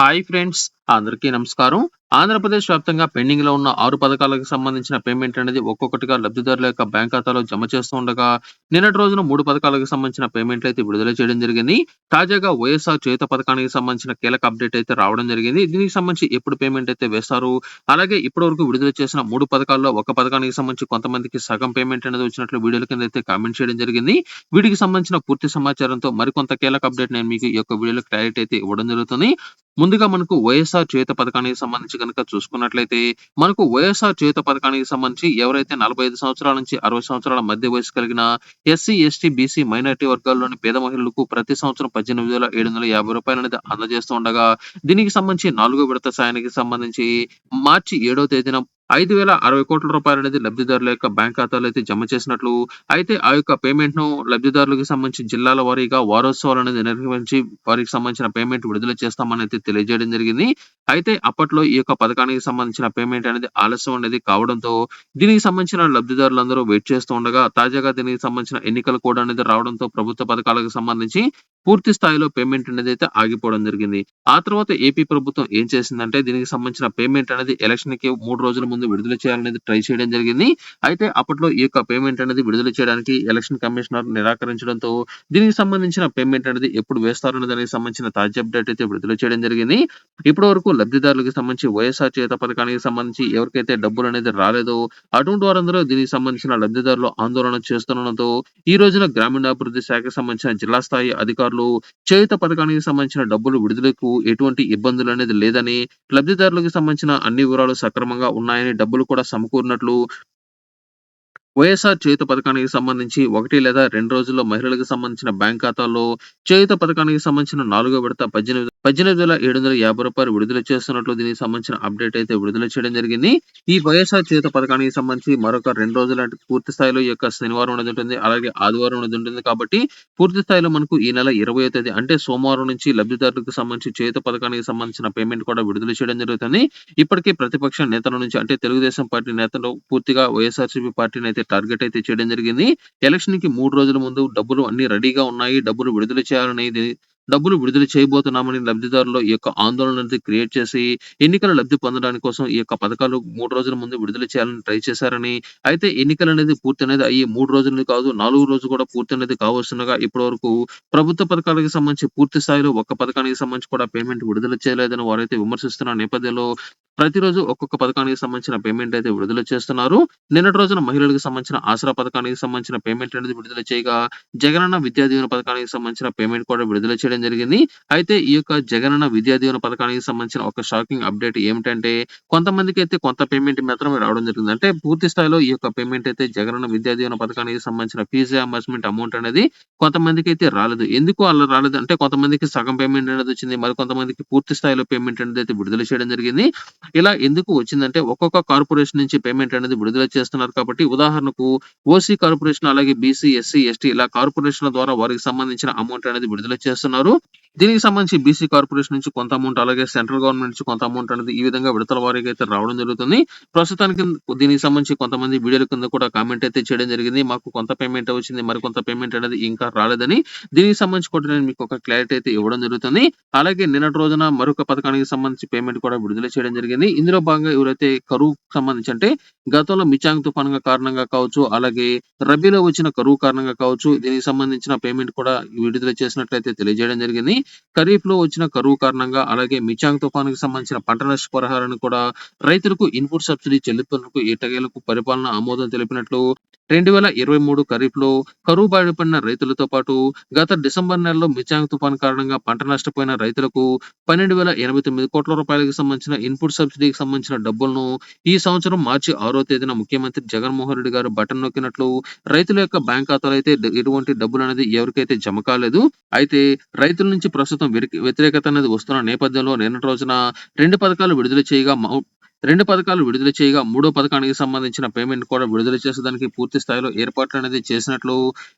Hi friends అందరికీ నమస్కారం. ఆంధ్రప్రదేశ్ వ్యాప్తంగా పెండింగ్లో ఉన్న ఆరు పథకాలకు సంబంధించిన పేమెంట్ అనేది ఒక్కొక్కటిగా లబ్ధిదారుల యొక్క బ్యాంక్ ఖాతాలో జమ చేస్తూ ఉండగా నిన్నటి రోజున మూడు పథకాలకు సంబంధించిన పేమెంట్లు అయితే విడుదల చేయడం జరిగింది. తాజాగా వైఎస్ఆర్ చేత పథకానికి సంబంధించిన కీలక అప్డేట్ అయితే రావడం జరిగింది. దీనికి సంబంధించి ఎప్పుడు పేమెంట్ అయితే వేస్తారు? అలాగే ఇప్పటి వరకు విడుదల చేసిన మూడు పథకాల్లో ఒక పథకానికి సంబంధించి కొంతమందికి సగం పేమెంట్ అనేది వచ్చినట్లు వీడియోల కింద అయితే కామెంట్ చేయడం జరిగింది. వీటికి సంబంధించిన పూర్తి సమాచారంతో మరికొంత కీలక అప్డేట్ నేను మీకు ఈ యొక్క వీడియోలో క్లారిటీ అయితే ఇవ్వడం జరుగుతుంది. ముందుగా మనకు వైఎస్ఆర్ చేత పథకానికి సంబంధించి కనుక చూసుకున్నట్లయితే మనకు వైఎస్ఆర్ చేత పథకానికి సంబంధించి ఎవరైతే నలభై ఐదు సంవత్సరాల నుంచి అరవై సంవత్సరాల మధ్య వయసు కలిగిన ఎస్సీ ఎస్టీ బీసీ మైనారిటీ వర్గాల్లోని పేద మహిళలకు ప్రతి సంవత్సరం పద్దెనిమిది వేల ఏడు వందల యాభై రూపాయలు అనేది అందజేస్తూ ఉండగా దీనికి సంబంధించి నాలుగో విడత సాయానికి సంబంధించి మార్చి ఏడో తేదీన ఐదు వేల అరవై కోట్ల రూపాయలు అనేది లబ్ధిదారుల యొక్క బ్యాంక్ ఖాతాలో అయితే జమ చేసినట్లు అయితే ఆ యొక్క పేమెంట్ను లబ్ధిదారులకు సంబంధించి జిల్లాల వారీగా వారోత్సవాలు అనేది నిర్వహించి వారికి సంబంధించిన పేమెంట్ విడుదల చేస్తామని అయితే తెలియజేయడం జరిగింది. అయితే అప్పట్లో ఈ యొక్క పథకానికి సంబంధించిన పేమెంట్ అనేది ఆలస్యం అనేది కావడంతో దీనికి సంబంధించిన లబ్ధిదారులందరూ వెయిట్ చేస్తూ ఉండగా తాజాగా దీనికి సంబంధించిన ఎన్నికల కోడ్ అనేది రావడంతో ప్రభుత్వ పథకాలకు సంబంధించి పూర్తి స్థాయిలో పేమెంట్ అనేది అయితే ఆగిపోవడం జరిగింది. ఆ తర్వాత ఏపీ ప్రభుత్వం ఏం చేసిందంటే దీనికి సంబంధించిన పేమెంట్ అనేది ఎలక్షన్కి మూడు రోజుల ముందు విడుదల చేయాలనేది ట్రై చేయడం జరిగింది. అయితే అప్పట్లో ఈ యొక్క పేమెంట్ అనేది విడుదల చేయడానికి ఎలక్షన్ కమిషనర్ నిరాకరించడంతో దీనికి సంబంధించిన పేమెంట్ అనేది ఎప్పుడు వేస్తారనే దానికి సంబంధించిన తాజా అప్డేట్ అయితే విడుదల చేయడం జరిగింది. ఇప్పటి వరకు లబ్ధిదారులకు సంబంధించి వైఎస్ఆర్ చేత పథకానికి సంబంధించి ఎవరికైతే డబ్బులు అనేది రాలేదో అటువంటి వారందరూ దీనికి సంబంధించిన లబ్ధిదారులు ఆందోళన చేస్తున్నతో ఈ రోజున గ్రామీణాభివృద్ధి శాఖకు సంబంధించిన జిల్లా స్థాయి అధికారులు చేయుత పథకానికి సంబంధించిన డబ్బులు విడుదలకు ఎటువంటి ఇబ్బందులు అనేది లేదని లబ్ధిదారులకు సంబంధించిన అన్ని వివరాలు సక్రమంగా ఉన్నాయని డబ్బులు కూడా సమకూరినట్లు వైఎస్ఆర్ చేయుత పథకానికి సంబంధించి ఒకటి లేదా రెండు రోజుల్లో మహిళలకు సంబంధించిన బ్యాంక్ ఖాతాల్లో చేయుత పథకానికి సంబంధించిన నాలుగో విడత పద్దెనిమిది పద్దెనిమిది వేల ఏడు వందల యాభై రూపాయలు విడుదల చేస్తున్నట్లు దీనికి సంబంధించిన అప్డేట్ అయితే విడుదల చేయడం జరిగింది. ఈ వైఎస్ఆర్ చేయుత పథకానికి సంబంధించి మరొక రెండు రోజుల పూర్తి స్థాయిలో యొక్క శనివారం అనేది ఉంటుంది. అలాగే ఆదివారం అనేది ఉంటుంది కాబట్టి పూర్తి స్థాయిలో మనకు ఈ నెల ఇరవై తేదీ అంటే సోమవారం నుంచి లబ్ధిదారులకు సంబంధించి చేయుత పథకానికి సంబంధించిన పేమెంట్ కూడా విడుదల చేయడం జరుగుతుంది. ఇప్పటికే ప్రతిపక్ష నేతల నుంచి అంటే తెలుగుదేశం పార్టీ నేతలు పూర్తిగా వైఎస్ఆర్సీపీ పార్టీని అయితే టార్గెట్ అయితే చేయడం జరిగింది. ఎలక్షన్కి మూడు రోజుల ముందు డబ్బులు అన్ని రెడీగా ఉన్నాయి. డబ్బులు విడుదల చేయాలనేది డబ్బులు విడుదల చేయబోతున్నామని లబ్ధిదారులు ఈ యొక్క ఆందోళన అనేది క్రియేట్ చేసి ఎన్నికల లబ్ధి పొందడానికి కోసం ఈ యొక్క పథకాలు మూడు రోజుల ముందు విడుదల చేయాలని ట్రై చేశారని. అయితే ఎన్నికలు అనేది పూర్తి అనేది అయ్యి మూడు రోజులు కాదు నాలుగు రోజులు కూడా పూర్తి అనేది కావస్తుండగా ఇప్పటి వరకు ప్రభుత్వ పథకాలకు సంబంధించి పూర్తి స్థాయిలో ఒక్క పథకానికి సంబంధించి కూడా పేమెంట్ విడుదల చేయలేదని వారైతే విమర్శిస్తున్న నేపథ్యంలో ప్రతిరోజు ఒక్కొక్క పథకానికి సంబంధించిన పేమెంట్ అయితే విడుదల చేస్తున్నారు. నిన్నటి రోజున మహిళలకు సంబంధించిన ఆసరా పథకానికి సంబంధించిన పేమెంట్ అనేది విడుదల చేయగా జగనన్న విద్యా దీవెన పథకానికి సంబంధించిన పేమెంట్ కూడా విడుదల చేయడం జరిగింది. అయితే ఈ యొక్క జగనన్న విద్యా దీవెన పథకానికి సంబంధించిన ఒక షాకింగ్ అప్డేట్ ఏమిటంటే కొంతమందికి అయితే కొంత పేమెంట్ మాత్రమే రావడం జరిగింది. అంటే పూర్తి స్థాయిలో ఈ యొక్క పేమెంట్ అయితే జగనన్న విద్యా దీవెన పథకానికి సంబంధించిన ఫీజు రియంబర్స్మెంట్ అమౌంట్ అనేది కొంతమందికి అయితే రాలేదు. ఎందుకు అలా రాలేదు? అంటే కొంతమందికి సగం పేమెంట్ అనేది వచ్చింది మరి కొంతమందికి పూర్తి స్థాయిలో పేమెంట్ అనేది అయితే విడుదల చేయడం జరిగింది. ఇలా ఎందుకు వచ్చిందంటే ఒక్కొక్క కార్పొరేషన్ నుంచి పేమెంట్ అనేది విడుదల చేస్తున్నారు కాబట్టి ఉదాహరణకు ఓసీ కార్పొరేషన్ అలాగే బీసీ ఎస్సీ ఎస్టీ ఇలా కార్పొరేషన్ల ద్వారా వారికి సంబంధించిన అమౌంట్ అనేది విడుదల చేస్తున్నారు. దీనికి సంబంధించి బీసీ కార్పొరేషన్ నుంచి కొంత అమౌంట్ అలాగే సెంట్రల్ గవర్నమెంట్ నుంచి కొంత అమౌంట్ అనేది ఈ విధంగా విడతల వారికి అయితే రావడం జరుగుతుంది. ప్రస్తుతానికి దీనికి సంబంధించి కొంతమంది వీడియోల కింద కూడా కామెంట్ అయితే చేయడం జరిగింది. మాకు కొంత పేమెంట్ వచ్చింది మరి కొంత పేమెంట్ అనేది ఇంకా రాలేదని దీనికి సంబంధించి కూడా నేను మీకు ఒక క్లారిటీ అయితే ఇవ్వడం జరుగుతుంది. అలాగే నిన్నటి రోజున మరొక పథకానికి సంబంధించి పేమెంట్ కూడా విడుదల చేయడం జరిగింది. ఇందులో భాగంగా ఎవరైతే కరువు సంబంధించి అంటే గతంలో మిచాంగ్ తుఫాన్ కారణంగా కావచ్చు అలాగే రబీలో వచ్చిన కరువు కారణంగా కావచ్చు దీనికి సంబంధించిన పేమెంట్ కూడా విడుదల చేసినట్లయితే తెలియజేయడం జరిగింది. ఖరీఫ్లో వచ్చిన కరువు కారణంగా అలాగే మిచాంగ్ తుఫాన్ సంబంధించిన పంట నష్ట పరిహారాన్ని కూడా రైతులకు ఇన్పుట్ సబ్సిడీ చెల్లింపులకు ఎటగేలకు పరిపాలన ఆమోదం తెలిపినట్లు రెండు వేల ఇరవై మూడు ఖరీఫ్లో కరువు బారిపడిన రైతులతో పాటు గత డిసెంబర్ నెలలో మిచాంగ్ తుఫాన్ కారణంగా పంట నష్టపోయిన రైతులకు పన్నెండు వేల ఎనభై తొమ్మిది కోట్ల రూపాయలకు సంబంధించిన ఇన్పుట్ సబ్సిడీకి సంబంధించిన డబ్బులను ఈ సంవత్సరం మార్చి ఆరో తేదీన ముఖ్యమంత్రి జగన్మోహన్ రెడ్డి గారు బటన్ నొక్కినట్లు రైతుల యొక్క బ్యాంక్ ఖాతాలో అయితే ఎటువంటి డబ్బులు అనేది ఎవరికైతే జమ కాలేదు అయితే రైతుల నుంచి ప్రస్తుతం వ్యతిరేకత అనేది వస్తున్న నేపథ్యంలో నిన్నటి రోజున రెండు పథకాలు విడుదల చేయగా రెండు పథకాలు విడుదల చేయగా మూడో పథకానికి సంబంధించిన పేమెంట్ కూడా విడుదల చేసేదానికి పూర్తి స్థాయిలో ఏర్పాట్లు అనేది చేసినట్లు.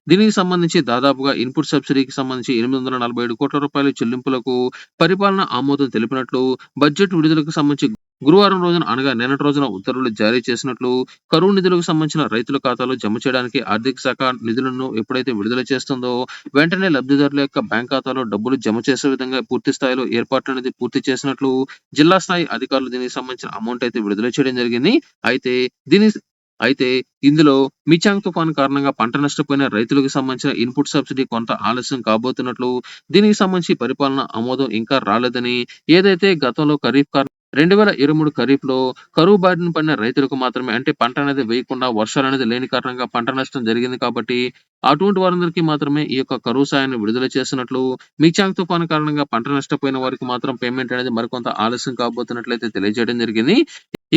దీనికి సంబంధించి దాదాపుగా ఇన్పుట్ సబ్సిడీకి సంబంధించి ఎనిమిది వందల నలభై ఏడు కోట్ల రూపాయల చెల్లింపులకు పరిపాలన ఆమోదం తెలిపినట్లు. బడ్జెట్ విడుదలకు సంబంధించి గురువారం రోజున అనగా నిన్నటి రోజున ఉత్తర్వులు జారీ చేసినట్లు కరువు నిధులకు సంబంధించిన రైతుల ఖాతాలో జమ చేయడానికి ఆర్థిక శాఖ నిధులను ఎప్పుడైతే విడుదల చేస్తుందో వెంటనే లబ్ధిదారుల యొక్క బ్యాంక్ ఖాతాలో డబ్బులు జమ చేసే విధంగా పూర్తి స్థాయిలో ఏర్పాట్లు అనేది పూర్తి చేసినట్లు జిల్లా స్థాయి అధికారులు దీనికి సంబంధించిన అమౌంట్ అయితే విడుదల చేయడం జరిగింది. అయితే దీని అయితే ఇందులో మిచాంగ్ తుఫాన్ కారణంగా పంట నష్టపోయిన రైతులకు సంబంధించిన ఇన్పుట్ సబ్సిడీ కొంత ఆలస్యం కాబోతున్నట్లు దీనికి సంబంధించి పరిపాలన ఆమోదం ఇంకా రాలేదని ఏదైతే గతంలో ఖరీఫ్ రెండు వేల ఇరవై మూడు ఖరీఫ్లో కరువు బారిన పడిన రైతులకు మాత్రమే అంటే పంట అనేది వేయకుండా వర్షాలు అనేది లేని కారణంగా పంట నష్టం జరిగింది కాబట్టి అటువంటి వారందరికీ మాత్రమే ఈ యొక్క కరువు సాయాన్ని విడుదల చేసినట్లు మిక్చాంగ్ తుఫాను కారణంగా పంట నష్టపోయిన వారికి మాత్రం పేమెంట్ అనేది మరికొంత ఆలస్యం కాబోతున్నట్లయితే తెలియజేయడం జరిగింది.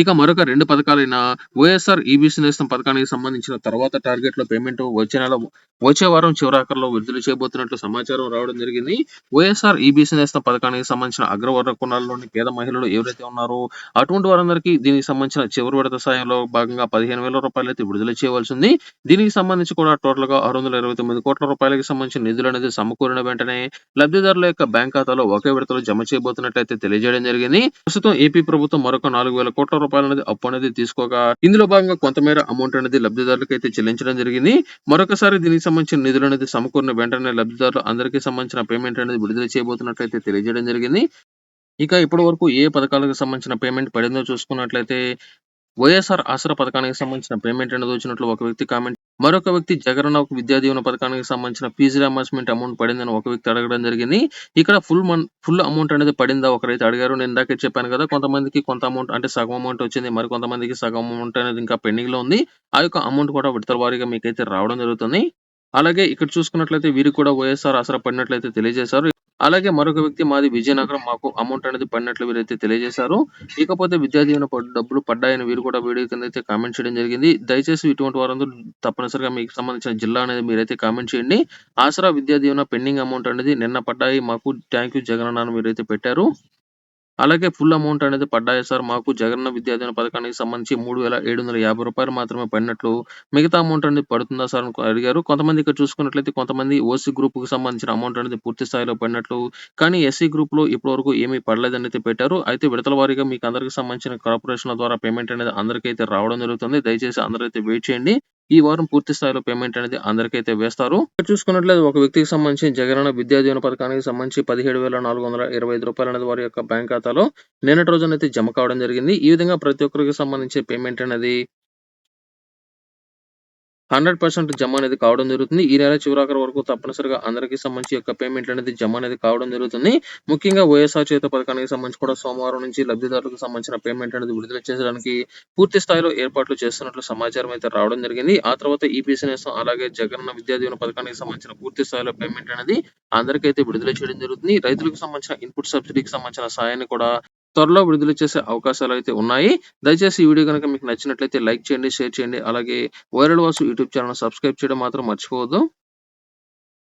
ఇక మరొక రెండు పథకాలైన వైఎస్ఆర్ ఈబీసీ నేస్తం పథకానికి సంబంధించిన తర్వాత టార్గెట్లో పేమెంట్ వచ్చే నెల వచ్చే వారం చివరాఖరులో విడుదల చేయబోతున్నట్లు సమాచారం రావడం జరిగింది. వైఎస్ఆర్ ఈబీసీ నేస్తం పథకానికి సంబంధించిన అగ్రవర్ణ కులాల్లోని పేద మహిళలు ఎవరైతే ఉన్నారో అటువంటి వారందరికీ దీనికి సంబంధించిన చివరి విడత సాయంలో భాగంగా పదిహేను వేల రూపాయలు అయితే విడుదల చేయవలసింది దీనికి సంబంధించి కూడా టోటల్గా ఆరు వందల ఇరవై తొమ్మిది కోట్ల రూపాయలకి సంబంధించిన నిధులు అనేది సమకూరిన వెంటనే లబ్ధిదారుల యొక్క బ్యాంక్ ఖాతాలో ఒకే విడతలో జమ చేయబోతున్నట్లయితే తెలియజేయడం జరిగింది. ప్రస్తుతం ఏపీ ప్రభుత్వం మరొక నాలుగు వేల కోట్ల రూపాయలు అనేది అప్పు అనేది తీసుకోగా ఇందులో భాగంగా కొంతమేర అమౌంట్ అనేది లబ్ధిదారులకు అయితే చెల్లించడం జరిగింది. మరొకసారి దీనికి సంబంధించిన నిధులు అనేది సమకూరిన వెంటనే లబ్ధిదారులు అందరికీ సంబంధించిన పేమెంట్ అనేది విడుదల చేయబోతున్నట్లయితే తెలియజేయడం జరిగింది. ఇక ఇప్పటి వరకు ఏ పథకాలకు సంబంధించిన పేమెంట్ పడిందో చూసుకున్నట్లయితే వైఎస్ఆర్ ఆసరా పథకానికి సంబంధించిన పేమెంట్ అనేది వచ్చినట్లు ఒక వ్యక్తి కామెంట్ మరొక వ్యక్తి జగన్ ఒక విద్యా దీవెన పథకానికి సంబంధించిన ఫీజు రియంబర్స్మెంట్ అమౌంట్ పడిందని ఒక వ్యక్తి అడగడం జరిగింది. ఇక్కడ ఫుల్ మన్ ఫుల్ అమౌంట్ అనేది పడిందా? ఒకరైతే అడిగారు. నేను ఇందాకే చెప్పాను కదా కొంతమందికి కొంత అమౌంట్ అంటే సగం అమౌంట్ వచ్చింది మరి కొంతమందికి సగం అమౌంట్ అనేది ఇంకా పెండింగ్లో ఉంది. ఆ యొక్క అమౌంట్ కూడా విడతల వారీగా మీకైతే రావడం జరుగుతుంది. అలాగే ఇక్కడ చూసుకున్నట్లయితే వీరికి కూడా వైఎస్ఆర్ ఆసరా పడినట్లయితే తెలియజేశారు. అలాగే మరొక వ్యక్తి మాది విజయనగరం. మాకు అమౌంట్ అనేది పడినట్లు వీరైతే తెలియజేశారు. ఇకపోతే విద్యా దీవెన డబ్బులు పడ్డాయని వీరు కూడా వీడియో కింద అయితే కామెంట్ చేయడం జరిగింది. దయచేసి ఇటువంటి వారందరూ తప్పనిసరిగా మీకు సంబంధించిన జిల్లా అనేది మీరైతే కామెంట్ చేయండి. ఆసరా విద్యా దీవెన పెండింగ్ అమౌంట్ అనేది నిన్న పడ్డాయి. మాకు థ్యాంక్ యూ జగన్ అన్న మీరైతే పెట్టారు. అలాగే ఫుల్ అమౌంట్ అనేది పడ్డాయి సార్. మాకు జగనన్న విద్యా పథకానికి సంబంధించి మూడు వేల ఏడు వందల యాభై రూపాయలు మాత్రమే పడినట్లు మిగతా అమౌంట్ అనేది పడుతుందా సార్ అని అడిగారు. కొంతమంది ఇక్కడ చూసుకున్నట్లయితే కొంతమంది ఓసీ గ్రూప్కు సంబంధించిన అమౌంట్ అనేది పూర్తి స్థాయిలో పడినట్లు కానీ ఎస్సీ గ్రూప్లో ఇప్పటి వరకు ఏమీ పడలేదని అయితే పెట్టారు. అయితే విడతల వారీగా మీకు అందరికి సంబంధించిన కార్పొరేషన్ల ద్వారా పేమెంట్ అనేది అందరికీ అయితే రావడం జరుగుతుంది. దయచేసి అందరైతే వెయిట్ చేయండి. ఈ వారం పూర్తి స్థాయిలో పేమెంట్ అనేది అందరికైతే వేస్తారు. చూసుకున్నట్లయితే ఒక వ్యక్తికి సంబంధించి జగనన్న విద్యా దీవెన పథకానికి సంబంధించి పదిహేడు వేల నాలుగు వందల ఇరవై ఐదు రూపాయలు అనేది వారి యొక్క బ్యాంక్ ఖాతాలో నిన్నటి రోజునైతే అయితే జమ కావడం జరిగింది. ఈ విధంగా ప్రతి ఒక్కరికి సంబంధించి పేమెంట్ అనేది హండ్రెడ్ పర్సెంట్ జమ అనేది కావడం జరుగుతుంది. ఈ నెల చివరాఖరి వరకు తప్పనిసరిగా అందరికీ సంబంధించి యొక్క పేమెంట్ అనేది జమ అనేది కావడం జరుగుతుంది. ముఖ్యంగా వైఎస్ఆర్ చేత పథకానికి సంబంధించి కూడా సోమవారం నుంచి లబ్ధిదారులకు సంబంధించిన పేమెంట్ అనేది విడుదల చేసడానికి పూర్తి స్థాయిలో ఏర్పాట్లు చేస్తున్నట్లు సమాచారం అయితే రావడం జరిగింది. ఆ తర్వాత ఈపీసీ నేస్తం అలాగే జగనన్న విద్యా దీవెన పథకానికి సంబంధించిన పూర్తి స్థాయిలో పేమెంట్ అనేది అందరికైతే విడుదల చేయడం జరుగుతుంది. రైతులకు సంబంధించిన ఇన్పుట్ సబ్సిడీకి సంబంధించిన సాయాన్ని కూడా త్వరలో విడుదల చేసే అవకాశాలు అయితే ఉన్నాయి. దయచేసి ఈ వీడియో కనుక మీకు నచ్చినట్లయితే లైక్ చేయండి షేర్ చేయండి. అలాగే viral Vasu YouTube channel subscribe చేయడం మాత్రం మర్చిపోవద్దు.